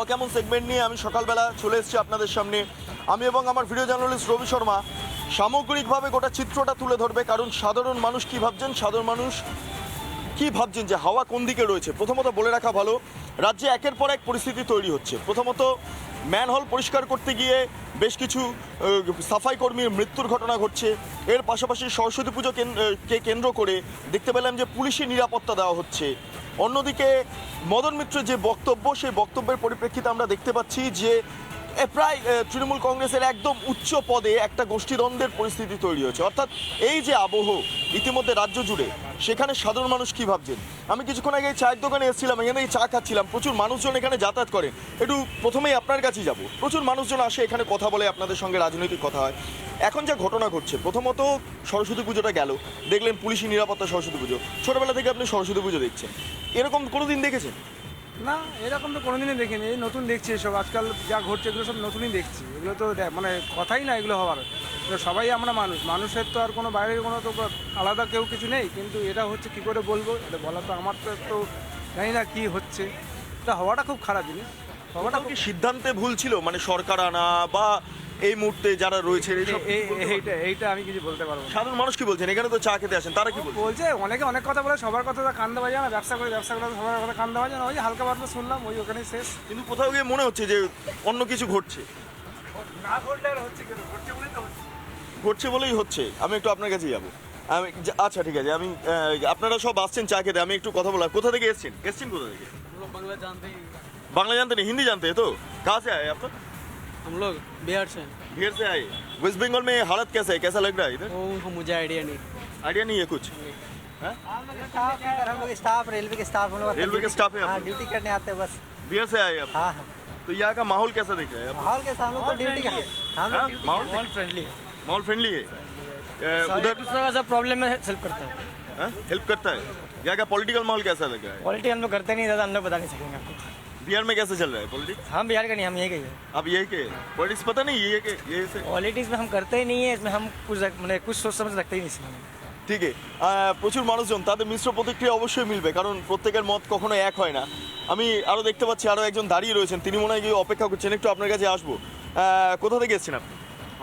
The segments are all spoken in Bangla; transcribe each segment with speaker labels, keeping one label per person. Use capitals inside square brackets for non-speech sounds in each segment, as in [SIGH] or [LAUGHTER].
Speaker 1: হাওয়া কেমন সেগমেন্ট নিয়ে আমি সকালবেলা চলে এসেছি আপনাদের সামনে। আমি এবং আমার ভিডিও জার্নালিস্ট রবি শর্মা সামগ্রিকভাবে গোটা চিত্রটা তুলে ধরবে, কারণ সাধারণ মানুষ কি ভাবছেন? সাধারণ মানুষ কি ভাবছেন যে হাওয়া কোন দিকে রয়েছে? প্রথমত বলে রাখা ভালো, রাজ্যে একের পর এক পরিস্থিতি তৈরি হচ্ছে। প্রথমত ম্যানহোল পরিষ্কার করতে গিয়ে বেশ কিছু সাফাই কর্মীর মৃত্যুর ঘটনা ঘটছে। এর পাশাপাশি সরস্বতী পুজো কে কেন্দ্র করে দেখতে পেলাম যে পুলিশি নিরাপত্তা দেওয়া হচ্ছে। অন্যদিকে মদন মিত্রের যে বক্তব্য, সেই বক্তব্যের পরিপ্রেক্ষিতে আমরা দেখতে পাচ্ছি যে প্রায় তৃণমূল কংগ্রেসের একদম উচ্চ পদে একটা গোষ্ঠীদ্বন্দ্বের পরিস্থিতি তৈরি হয়েছে। অর্থাৎ এই যে আবহ ইতিমধ্যে রাজ্য জুড়ে, সেখানে সাধারণ মানুষ কী ভাবছেন? আমি কিছুক্ষণ আগে চায়ের দোকানে এসেছিলাম এখানে চা খাচ্ছিলাম। প্রচুর মানুষজন এখানে যাতায়াত করেন। একটু প্রথমেই আপনার কাছেই যাব। প্রচুর মানুষজন আসে এখানে কথা বলে, আপনাদের সঙ্গে রাজনৈতিক কথা হয়। এখন যা ঘটনা ঘটছে, প্রথমত সরস্বতী পুজোটা গেল। দেখলেন পুলিশি নিরাপত্তা সরস্বতী পুজো। ছোটবেলা থেকে আপনি সরস্বতী পুজো দেখছেন। এরকম কোনো দিন দেখেছেন?
Speaker 2: না এরকম তো কোনোদিনই দেখিনি। এই নতুন দেখছি এসব। আজকাল যা ঘটছে এগুলো সব নতুনই দেখছি। এগুলো তো মানে কথাই না এগুলো হওয়ার। সবাই আমরা মানুষ। মানুষের তো আর কোনো বাইরের কোনো তো আলাদা কেউ কিছু নেই। কিন্তু এটা হচ্ছে কি করে বলব? এটা বলা তো আমার তো তো জানি না কী হচ্ছে। এটা হওয়াটা খুব খারাপ জিনিস। হওয়াটা
Speaker 1: কি সিদ্ধান্তে ভুল ছিল? মানে সরকার আনা বা এই মুহূর্তে যারা রয়েছে
Speaker 2: এইটা এইটা আমি কিছু বলতে পারব
Speaker 1: সাধারণ মানুষ কি বলছেন? এখানে তো চা খেতে আসেন তারা কি
Speaker 2: বলছে অনেকে অনেক কথা বলে সবার কথা তো কান্দা বাজে না ব্যবসা করে ব্যবসা করে সবার কথা কান্দা বাজে যায় না ওই হালকা বাদ শুনলাম ওই ওখানে শেষ।
Speaker 1: কিন্তু কোথাও গিয়ে মনে হচ্ছে যে অন্য কিছু ঘটছে।
Speaker 2: না ঘটলে হচ্ছে কেন ঘটছে বলেই তো হচ্ছে।
Speaker 1: ঘটছে বলেই হচ্ছে। আমি একটু আপনার কাছে যাব। আমি আচ্ছা ঠিক আছে আমি আপনারা সব আসছেন চা খেতে আমি একটু কথা বললাম। কোথা থেকে এসছেন? এসছেন কোথা থেকে? বাংলা জানতে। বাংলা জানতে নেই হিন্দি জানতে তো? কাছে আয় আপনার
Speaker 3: हम लोग बिहार से।
Speaker 1: भीड़ से आए। वेस्ट बंगाल में हालत कैसा है? कैसा लग रहा है इधर?
Speaker 3: वो हम मुझे आइडिया नहीं।
Speaker 1: आइडिया नहीं है कुछ?
Speaker 4: है, हम लोग स्टाफ रेलवे के स्टाफ हम लोग
Speaker 1: रेलवे के स्टाफ है
Speaker 4: हाँ? ड्यूटी करने आते हैं बस।
Speaker 1: बिहार से आए आप?
Speaker 4: हाँ हाँ।
Speaker 1: तो यहाँ का माहौल कैसा दिख रहा है?
Speaker 4: माहौल के साथ हम लोग तो ड्यूटी का हम? लोग
Speaker 1: माहौल
Speaker 3: फ्रेंडली है।
Speaker 1: माहौल फ्रेंडली है?
Speaker 3: उधर दूसरा का सब प्रॉब्लम में हेल्प करता है।
Speaker 1: हेल्प करता है? यहाँ का पॉलिटिकल माहौल कैसा लग रहा है?
Speaker 3: क्वालिटी हम लोग करते नहीं दादा हम लोग बता नहीं सकेंगे आपको।
Speaker 1: बिहार में कैसे चल रहा है पॉलिटिक्स
Speaker 3: हम बिहार का नहीं हम यही कही है
Speaker 1: अब ये के पॉलिटिक्स पता नहीं ये के ये से
Speaker 3: पॉलिटिक्स में हम करते ही नहीं है इसमें हम कुछ रख- मतलब कुछ सोच समझ रखते ही नहीं इसमें
Speaker 1: ঠিক আহ, প্রচুর মানুষজন তাদের মিশ্র প্রতিক্রিয়া অবশ্যই মিলবে কারণ প্রত্যেকের মত কখনো এক হয় না আমি আরও দেখতে পাচ্ছি আরও একজন দাঁড়িয়ে রয়েছেন তিনি মনে হয় গিয়ে অপেক্ষা করছেন একটু আপনার কাছে আসবো আহ, কোথা থেকে এসেছেন আপনি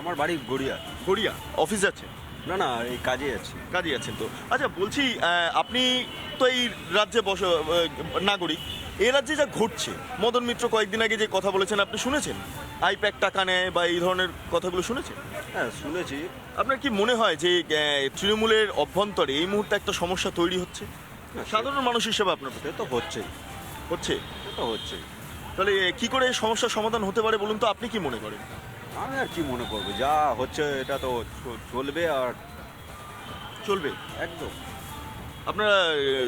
Speaker 5: আমার বাড়ি গড়িয়া
Speaker 1: গড়িয়া অফিস যাচ্ছেন
Speaker 5: না না এই কাজে আছি
Speaker 1: কাজে আছেন তো আচ্ছা বলছি আহ, আপনি তো এই রাজ্যে বস আহ, নাগরিক এই রাজ্যে যা ঘটছে মদন মিত্র কয়েকদিন আগে যে কথা বলেছেন আপনি শুনেছেন? আইপ্যাক টাকা নেয় বা এই ধরনের কথাগুলো শুনেছেন?
Speaker 5: হ্যাঁ শুনেছি।
Speaker 1: আপনার কি মনে হয় যে তৃণমূলের অভ্যন্তরে এই মুহূর্তে একটা সমস্যা তৈরি হচ্ছে? সাধারণ মানুষ হিসেবে আপনার
Speaker 5: সে তো হচ্ছেই।
Speaker 1: হচ্ছে?
Speaker 5: সে তো হচ্ছেই।
Speaker 1: তাহলে এ, কি করে এই সমস্যার সমাধান হতে পারে বলুন তো? আপনি কি মনে করেন?
Speaker 5: আমি আর কি মনে করব? যা হচ্ছে এটা তো চলবে আর
Speaker 1: চলবে?
Speaker 5: একদম।
Speaker 1: আপনারা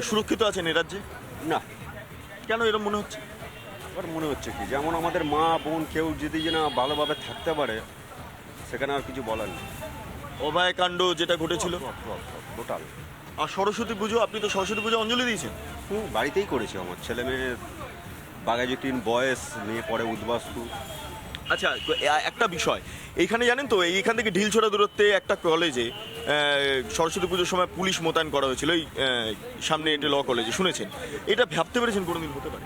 Speaker 1: সুরক্ষিত আছেন এ রাজ্যে?
Speaker 5: না।
Speaker 1: কেন এরকম মনে হচ্ছে?
Speaker 5: এবার মনে হচ্ছে কি যেমন আমাদের মা বোন কেউ যদি না ভালোভাবে থাকতে পারে সেখানে আর কিছু বলার নেই।
Speaker 1: অভয় কাণ্ড যেটা ঘটেছিল।
Speaker 5: টোটাল।
Speaker 1: আর সরস্বতী পুজো আপনি তো সরস্বতী পুজো অঞ্জলি দিয়েছেন।
Speaker 5: হুম বাড়িতেই করেছি। আমার ছেলে মেয়ের বাগাজুটিন বয়স নিয়ে পরে উদ্বাস্তু।
Speaker 1: আচ্ছা একটা বিষয়। এইখানে জানেন তো এইখান থেকে ঢিলছোড়া দূরত্বে একটা কলেজে সরস্বতী পুজোর সময় পুলিশ মোতায়েন করা হয়েছিল। এই সামনে এটা ল কলেজে শুনেছেন? এটা ভাবতে পেরেছেন কোনোদিন হতে পারে?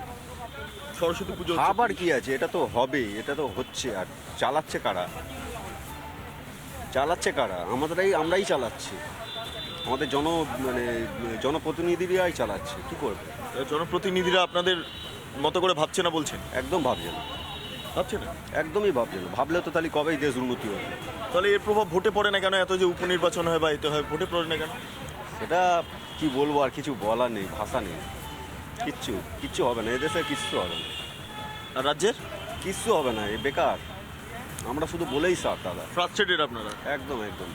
Speaker 1: সরস্বতী পুজো
Speaker 5: আবার কি আছে? এটা তো হবেই এটা তো হচ্ছে। আর চালাচ্ছে কারা? চালাচ্ছে কারা? আমাদেরই আমরাই চালাচ্ছি। আমাদের জন মানে জনপ্রতিনিধিরাই চালাচ্ছে। কি করবে?
Speaker 1: জনপ্রতিনিধিরা আপনাদের মতো করে ভাবছে না বলছেন?
Speaker 5: একদম ভাবছে না।
Speaker 1: ভাবছে না
Speaker 5: একদমই ভাবছে না। ভাবলে তো তাহলে কবেই দেশ উন্নতি হবে?
Speaker 1: তাহলে এর প্রভাব ভোটে পড়ে না কেন? এত যে উপনির্বাচন হয় বা এতে হয় ভোটে পড়ে না কেন?
Speaker 5: সেটা কি বলব আর কিছু বলার নেই ভাষা নেই। কিচ্ছু কিচ্ছু হবে না। এদেশে কিচ্ছু হবে না।
Speaker 1: আর রাজ্যের?
Speaker 5: কিচ্ছু হবে না এ বেকার। আমরা শুধু বলেই সার দাদা।
Speaker 1: ফ্রাস্ট্রেটেড আপনারা?
Speaker 5: একদম একদম।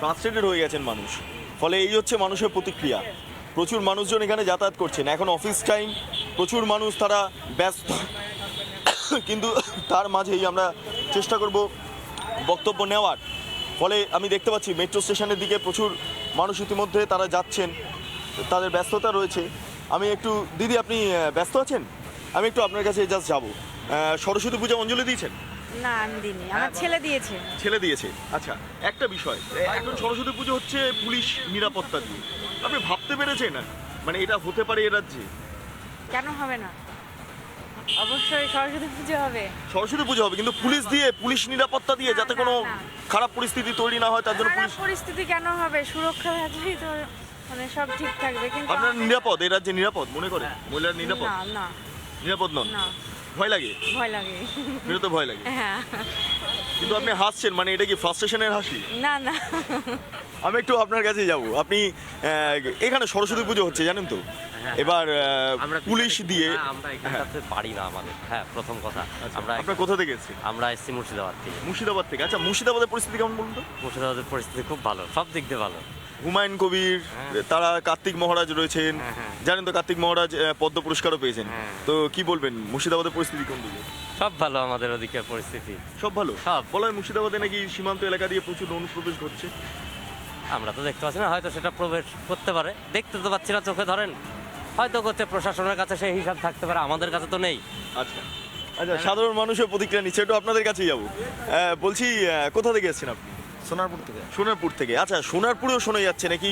Speaker 1: ফ্রাস্ট্রেটেড হয়ে গেছেন মানুষ। ফলে এই হচ্ছে মানুষের প্রতিক্রিয়া। প্রচুর মানুষজন এখানে যাতায়াত করছেন। এখন অফিস টাইম প্রচুর মানুষ তারা ব্যস্ত। কিন্তু তার মাঝেই আমরা চেষ্টা করব বক্তব্য নেওয়ার। ফলে আমি দেখতে পাচ্ছি মেট্রো স্টেশনের দিকে প্রচুর মানুষ ইতিমধ্যে তারা যাচ্ছেন তাদের ব্যস্ততা রয়েছে। আমি একটু দিদি আপনি ব্যস্ত আছেন? আমি একটু আপনার কাছে জাস্ট যাব। সরস্বতী পূজা অঞ্জলি দিয়েছেন?
Speaker 6: না আমি দিইনি। আমার ছেলে দিয়েছে।
Speaker 1: ছেলে দিয়েছে। আচ্ছা একটা বিষয় এখন সরস্বতী পুজো হচ্ছে পুলিশ নিরাপত্তা দিয়ে। আপনি ভাবতে পেরেছেন? না মানে এটা হতে পারে এ রাজ্যে?
Speaker 6: কেন হবে না? অবশ্যই সরস্বতী পুজো হবে।
Speaker 1: সরস্বতী পুজো হবে কিন্তু পুলিশ দিয়ে পুলিশ নিরাপত্তা দিয়ে যাতে কোনো খারাপ পরিস্থিতি তৈরি না হয় তার জন্য পুলিশ
Speaker 6: পরিস্থিতি কেন হবে? সুরক্ষা থাকলেই তো মানে সব ঠিক থাকবে কিন্তু
Speaker 1: আপনার নিরাপদ এই রাজ্যে নিরাপদ মনে করেন? মহিলার নিরাপদ?
Speaker 6: না না।
Speaker 1: নিরাপদ নন?
Speaker 6: না।
Speaker 1: ভয় লাগে?
Speaker 6: ভয় লাগে।
Speaker 1: বেরোতে ভয় লাগে।
Speaker 6: হ্যাঁ।
Speaker 1: কিন্তু আপনি হাসছেন মানে এটা কি ফ্রাস্ট্রেশনের হাসি?
Speaker 6: না না।
Speaker 1: আমি একটু আপনার কাছে যাব। আপনি এখানে সরস্বতী পুজো হচ্ছে জানেন তো? এবার পুলিশ দিয়ে
Speaker 7: আমরা এখানটাতে পারি না আমাদের। হ্যাঁ প্রথম কথা। আমরা
Speaker 1: আপনার কোথা থেকে এসেছেন?
Speaker 7: আমরা এসেছি মুর্শিদাবাদ থেকে।
Speaker 1: মুর্শিদাবাদ থেকে। আচ্ছা মুর্শিদাবাদের পরিস্থিতি কেমন বলুন তো?
Speaker 7: মুর্শিদাবাদের পরিস্থিতি খুব ভালো সব দিক দিয়ে ভালো।
Speaker 1: হুমায়ুন কবির তারা কার্তিক মহারাজ রয়েছেন।
Speaker 7: হ্যাঁ, হ্যাঁ।
Speaker 1: জানেন তো কার্তিক মহারাজ পদ্ম পুরস্কারও পেয়েছেন।
Speaker 7: হ্যাঁ।
Speaker 1: তো কি বলবেন মুর্শিদাবাদের পরিস্থিতি কোন দিকে?
Speaker 7: সব ভালো আমাদের ওদিকে পরিস্থিতি।
Speaker 1: সব ভালো?
Speaker 7: সব।
Speaker 1: বলা হয় মুর্শিদাবাদে নাকি সীমান্ত এলাকা দিয়ে প্রচুর অনুপ্রবেশ ঘটছে।
Speaker 7: আমরা তো দেখতে পাচ্ছি না হয়তো সেটা প্রবেশ করতে পারে। দেখতে তো পাচ্ছি না চোখে ধরেন। হয়তো করতে প্রশাসনের কাছে সেই হিসাব থাকতে পারে আমাদের কাছে তো নেই।
Speaker 1: আচ্ছা। আচ্ছা সাধারণ মানুষের প্রতিক্রিয়া নিচ্ছে একটু আপনাদের কাছেই যাব। বলছি কোথা থেকে এসেছেন আপনি?
Speaker 2: সোনারপুর থেকে।
Speaker 1: সোনারপুর থেকে। আচ্ছা সোনারপুরেও শোনা যাচ্ছে নাকি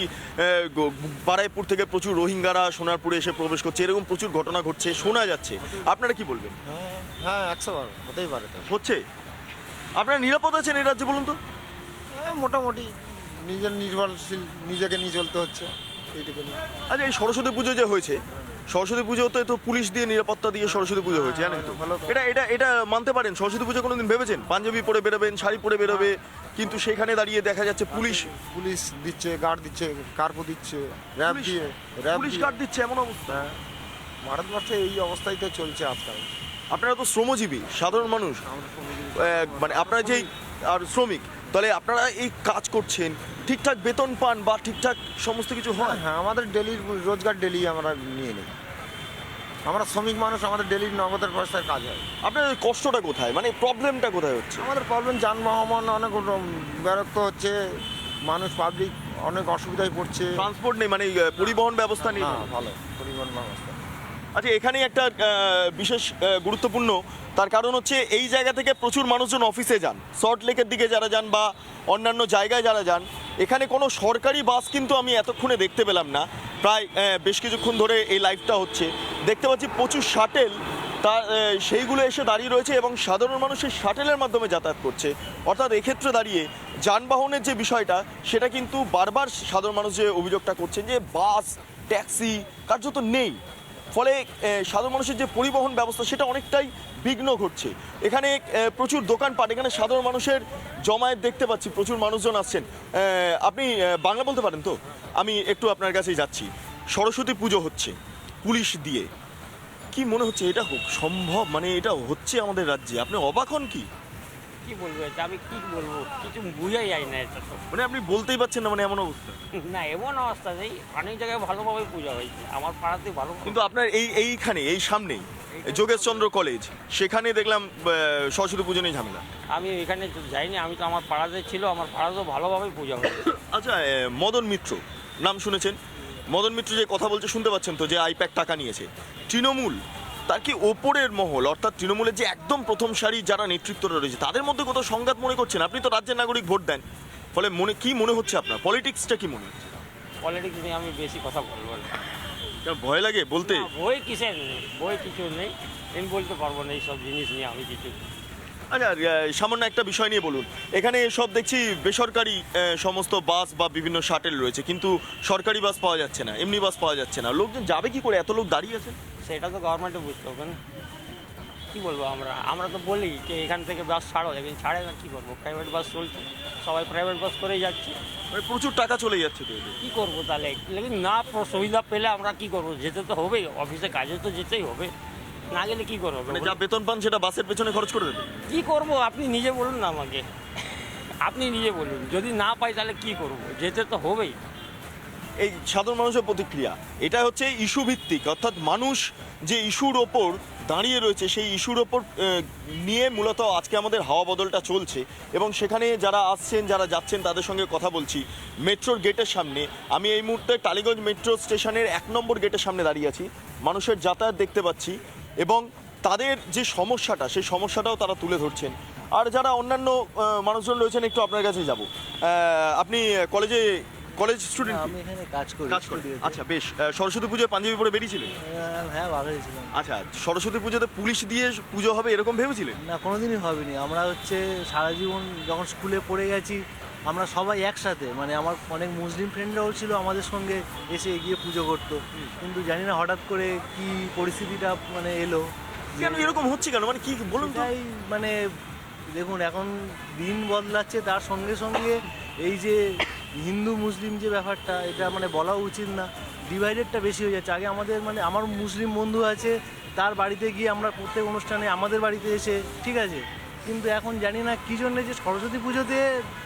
Speaker 1: বারাইপুর থেকে প্রচুর রোহিঙ্গারা সোনারপুরে এসে প্রবেশ করছে এরকম প্রচুর ঘটনা ঘটছে শোনা যাচ্ছে। আপনারা কি বলবেন?
Speaker 2: হ্যাঁ একশো বার হতেই পারে
Speaker 1: হচ্ছে? আপনারা নিরাপদ আছেন এই রাজ্যে বলুন তো?
Speaker 2: মোটামুটি। নিজের নির্ভরশীল নিজেকে নিয়ে চলতে হচ্ছে এইটুকুনি
Speaker 1: আচ্ছা এই সরস্বতী পুজো যে হয়েছে সরস্বতী পুজোতে তো পুলিশ দিয়ে নিরাপত্তা দিয়ে সরস্বতী পুজো হয়েছে জানেন তো?
Speaker 2: ভালো।
Speaker 1: এটা এটা এটা মানতে পারেন সরস্বতী পুজো কোনোদিন ভেবেছেন? পাঞ্জাবি পরে বেরোবেন শাড়ি পরে বেরোবে কিন্তু সেখানে দাঁড়িয়ে দেখা যাচ্ছে পুলিশ।
Speaker 2: পুলিশ দিচ্ছে গার্ড দিচ্ছে কার্পো দিচ্ছে র্যাব দিয়ে র্যাব
Speaker 1: পুলিশ কার্ড দিচ্ছে এমন অবস্থা।
Speaker 2: হ্যাঁ। ভারতবর্ষে এই অবস্থাই তো চলছে আজকাল।
Speaker 1: আপনারা তো শ্রমজীবী সাধারণ মানুষ। মানে আপনারা যেই আর শ্রমিক তাহলে আপনারা এই কাজ করছেন ঠিকঠাক বেতন পান বা ঠিকঠাক সমস্ত কিছু হয়
Speaker 2: হ্যাঁ? আমাদের ডেলির রোজগার ডেলি আমরা নিয়ে নিই। আমরা শ্রমিক মানুষ আমাদের ডেলির নগদের পয়সায় কাজ হয়।
Speaker 1: আপনাদের কষ্টটা কোথায়? মানে প্রবলেমটা কোথায় হচ্ছে?
Speaker 2: আমাদের প্রবলেম যানবাহন অনেক বিরক্ত হচ্ছে মানুষ পাবলিক অনেক অসুবিধায় পড়ছে।
Speaker 1: ট্রান্সপোর্ট নেই মানে পরিবহন ব্যবস্থা নেই।
Speaker 2: হ্যাঁ ভালো পরিবহন ব্যবস্থা
Speaker 1: আচ্ছা এখানে একটা বিশেষ গুরুত্বপূর্ণ। তার কারণ হচ্ছে এই জায়গা থেকে প্রচুর মানুষজন অফিসে যান। সল্ট লেকের দিকে যারা যান বা অন্যান্য জায়গায় যারা যান, এখানে কোনো সরকারি বাস কিন্তু আমি এতক্ষণে দেখতে পেলাম না। প্রায় বেশ কিছুক্ষণ ধরে এই লাইভটা হচ্ছে। দেখতে পাচ্ছি প্রচুর শাটেল তার সেইগুলো এসে দাঁড়িয়ে রয়েছে এবং সাধারণ মানুষ সেই শাটেলের মাধ্যমে যাতায়াত করছে। অর্থাৎ এক্ষেত্রে দাঁড়িয়ে যানবাহনের যে বিষয়টা, সেটা কিন্তু বারবার সাধারণ মানুষ যে অভিযোগটা করছেন যে বাস, ট্যাক্সি কার্যত নেই। ফলে সাধারণ মানুষের যে পরিবহন ব্যবস্থা, সেটা অনেকটাই বিঘ্ন ঘটছে। এখানে প্রচুর দোকানপাট, এখানে সাধারণ মানুষের জমায়েত দেখতে পাচ্ছি, প্রচুর মানুষজন আসছেন। আপনি বাংলা বলতে পারেন তো? আমি একটু আপনার কাছেই যাচ্ছি। সরস্বতী পুজো হচ্ছে, পুলিশ দিয়ে। কি মনে হচ্ছে, এটা সম্ভব? মানে এটা হচ্ছে আমাদের রাজ্যে। আপনি অবাক হন কি?
Speaker 8: কি বলব এটা আমি কি বলব? কিছু বুঝাই যায় না এটা তো
Speaker 1: মানে আপনি বলতেই পারছেন না মানে এমন অবস্থা।
Speaker 8: না এমন অবস্থা নেই অনেক জায়গায় ভালোভাবে পূজা হয়েছে আমার পাড়াতে ভালো
Speaker 1: কিন্তু আপনার এই এইখানে এই সামনেই যোগেশচন্দ্র কলেজ সেখানে দেখলাম সরস্বতী পুজো নিয়ে ঝামেলা।
Speaker 8: আমি এখানে যাইনি আমি তো আমার পাড়াতে ছিল আমার পাড়াতেও ভালোভাবেই পূজা হয়েছে। [COUGHS]
Speaker 1: আচ্ছা মদন মিত্র নাম শুনেছেন? মদন মিত্র যে কথা বলছে শুনতে পাচ্ছেন তো যে আইপ্যাক টাকা নিয়েছে। তৃণমূল তার কি ওপরের মহল অর্থাৎ তৃণমূলের যে একদম প্রথম সারি যারা নেতৃত্বরা রয়েছে তাদের মধ্যে কোথাও সংঘাত মনে করছেন? আপনি তো রাজ্যের নাগরিক ভোট দেন। ফলে মনে কি মনে হচ্ছে আপনার? পলিটিক্সটা কি মনে হচ্ছে?
Speaker 8: পলিটিক্স নিয়ে আমি বেশি কথা বলব না।
Speaker 1: ভয় লাগে বলতে?
Speaker 8: বই কিসের বই কিছু নেই। আমি বলতে পারব না এইসব জিনিস নিয়ে আমি কিছু।
Speaker 1: আচ্ছা সামান্য একটা বিষয় নিয়ে বলুন। এখানে সব দেখছি বেসরকারি সমস্ত বাস বা বিভিন্ন শাটেল রয়েছে কিন্তু সরকারি বাস পাওয়া যাচ্ছে না এমনি বাস পাওয়া যাচ্ছে না। লোকজন যাবে কি করে? এত লোক দাঁড়িয়ে আছে?
Speaker 8: সেটা তো গভর্নমেন্টে বুঝতে হবে না? কী বলব আমরা? আমরা তো বলি যে এখান থেকে বাস ছাড়ো লেকিন ছাড়ে না কী করব প্রাইভেট বাস চলছে সবাই প্রাইভেট বাস করেই যাচ্ছে।
Speaker 1: মানে প্রচুর টাকা চলে যাচ্ছে তো।
Speaker 8: কি করব তাহলে? লেকিন না সুবিধা পেলে আমরা কি করব? যেতে তো হবেই অফিসে কাজে তো যেতেই হবে। না গেলে কী করব?
Speaker 1: মানে যা বেতন পান সেটা বাসের পেছনে খরচ করে দেবে।
Speaker 8: কি করব? আপনি নিজে বলুন না আমাকে। আপনি নিজে বলুন। যদি না পাই তাহলে কি করব? যেতে তো হবেই।
Speaker 1: এই সাধারণ মানুষের প্রতিক্রিয়া। এটা হচ্ছে ইস্যু ভিত্তিক অর্থাৎ মানুষ যে ইস্যুর ওপর দাঁড়িয়ে রয়েছে, সেই ইস্যুর ওপর নিয়ে মূলত আজকে আমাদের হাওয়া বদলটা চলছে। এবং সেখানে যারা আসছেন, যারা যাচ্ছেন, তাদের সঙ্গে কথা বলছি। মেট্রোর গেটের সামনে, আমি এই মুহূর্তে টালিগঞ্জ মেট্রো স্টেশনের এক নম্বর গেটের সামনে দাঁড়িয়ে আছি। মানুষের যাতায়াত দেখতে পাচ্ছি। এবং তাদের যে সমস্যাটা, সেই সমস্যাটাও তারা তুলে ধরছেন। আর যারা অন্যান্য মানুষজন রয়েছেন, একটু আপনার কাছে যাব। আপনি কলেজে কলেজ স্টুডেন্ট
Speaker 4: আমি এখানে কাজ করি
Speaker 1: কাজ করে। আচ্ছা বেশ। সরস্বতী পুজোয় পাঞ্জাবি পরে বেরিয়েছিলেন?
Speaker 4: হ্যাঁ ভালো হয়েছিলাম
Speaker 1: আচ্ছা সরস্বতী পুজোতে পুলিশ দিয়ে পুজো হবে এরকম ভেবেছিলেন?
Speaker 4: না কোনোদিনই হবেনি। আমরা হচ্ছে সারা জীবন যখন স্কুলে পড়ে গেছি আমরা সবাই একসাথে মানে আমার অনেক মুসলিম ফ্রেন্ডরাও ছিল আমাদের সঙ্গে এসে এগিয়ে পুজো করতো। কিন্তু জানি না হঠাৎ করে কি পরিস্থিতিটা মানে এলো।
Speaker 1: কেন এরকম হচ্ছে কেন? মানে কি বলুন
Speaker 4: তাই মানে দেখুন এখন দিন বদলাচ্ছে তার সঙ্গে সঙ্গে এই যে হিন্দু মুসলিম যে ব্যাপারটা এটা মানে বলা উচিত না। ডিভাইডেডটা বেশি হয়ে যাচ্ছে। আগে আমাদের মানে আমার মুসলিম বন্ধু আছে তার বাড়িতে গিয়ে আমরা প্রত্যেক অনুষ্ঠানে আমাদের বাড়িতে এসে ঠিক আছে? কিন্তু এখন জানি না কি জন্য যে সরস্বতী পুজোতে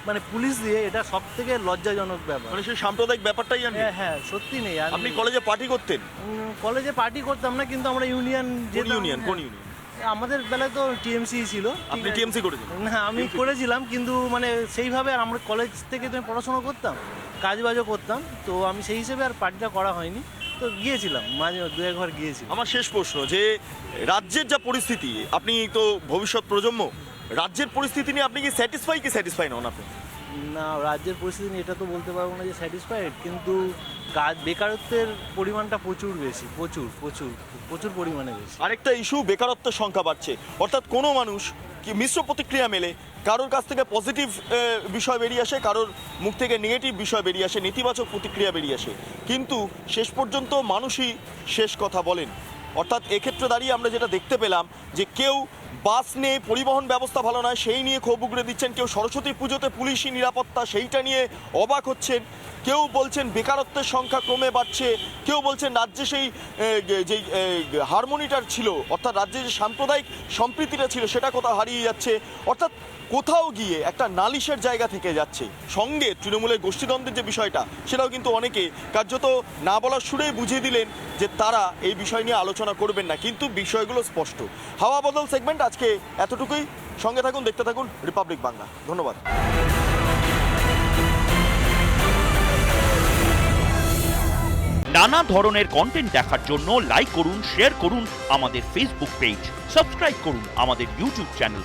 Speaker 4: মানে পুলিশ দিয়ে এটা সব থেকে লজ্জাজনক ব্যাপার।
Speaker 1: মানে সেই সাম্প্রদায়িক ব্যাপারটাই নেই।
Speaker 4: হ্যাঁ হ্যাঁ সত্যি নেই। আর
Speaker 1: আপনি কলেজে পার্টি করতেন?
Speaker 4: কলেজে পার্টি করতাম না কিন্তু আমরা ইউনিয়ন যেতাম।
Speaker 1: ইউনিয়ন কোন। ইউনিয়ন
Speaker 4: আমাদের বেলায় তো টিএমসি ছিল।
Speaker 1: আপনি? টিএমসি করেছেন
Speaker 4: না আমি করেছিলাম কিন্তু মানে সেইভাবে আর আমরা কলেজ থেকে তো আমি পড়াশোনা করতাম কাজ বাজও করতাম তো আমি সেই হিসেবে আর পার্টিটা করা হয়নি। তো গিয়েছিলাম মাঝে দু একবার গিয়েছিলাম।
Speaker 1: আমার শেষ প্রশ্ন যে রাজ্যের যা পরিস্থিতি আপনি তো ভবিষ্যৎ প্রজন্ম রাজ্যের পরিস্থিতি নিয়ে আপনি কি স্যাটিসফাই কি স্যাটিসফাই নন আপনি?
Speaker 4: না রাজ্যের পরিস্থিতি নিয়ে এটা তো বলতে পারব না যে স্যাটিসফাইড কিন্তু বেকারত্বের পরিমাণটা প্রচুর বেশি, প্রচুর প্রচুর প্রচুর পরিমাণে বেশি।
Speaker 1: আরেকটা ইস্যু বেকারত্বের সংখ্যা বাড়ছে। অর্থাৎ কোনো মানুষ কি মিশ্র প্রতিক্রিয়া মেলে, কারোর কাছ থেকে পজিটিভ বিষয় বেরিয়ে আসে, কারোর মুখ থেকে নেগেটিভ বিষয় বেরিয়ে আসে, নেতিবাচক প্রতিক্রিয়া বেরিয়ে আসে। কিন্তু শেষ পর্যন্ত মানুষই শেষ কথা বলেন। অর্থাৎ এক্ষেত্রে দাঁড়িয়ে আমরা যেটা দেখতে পেলাম যে কেউ বাস নিয়ে পরিবহন ব্যবস্থা ভালো নয় সেই নিয়ে ক্ষোভ উগড়ে দিচ্ছেন কেউ সরস্বতী পুজোতে পুলিশি নিরাপত্তা সেইটা নিয়ে অবাক হচ্ছেন কেউ বলছেন বেকারত্বের সংখ্যা ক্রমে বাড়ছে কেউ বলছেন রাজ্যে সেই এ, যে হারমোনিটার ছিল অর্থাৎ রাজ্যে যে সাম্প্রদায়িক সম্প্রীতিটা ছিল সেটা কোথাও হারিয়ে যাচ্ছে অর্থাৎ কোথাও গিয়ে একটা নালিশের জায়গা থেকে যাচ্ছে। সঙ্গে তৃণমূলের গোষ্ঠীদ্বন্দ্বের যে বিষয়টা, সেটাও কিন্তু অনেকে কার্যত না বলার সুরেই বুঝিয়ে দিলেন যে তারা এই বিষয় নিয়ে আলোচনা করবেন না। কিন্তু বিষয়গুলো স্পষ্ট। হাওয়া বদল সেগমেন্ট আজকে এতটুকুই। সঙ্গে থাকুন, দেখতে থাকুন রিপাবলিক বাংলা। ধন্যবাদ।
Speaker 9: নানা ধরনের কন্টেন্ট দেখার জন্য লাইক করুন শেয়ার করুন আমাদের ফেসবুক পেজ সাবস্ক্রাইব করুন আমাদের ইউটিউব চ্যানেল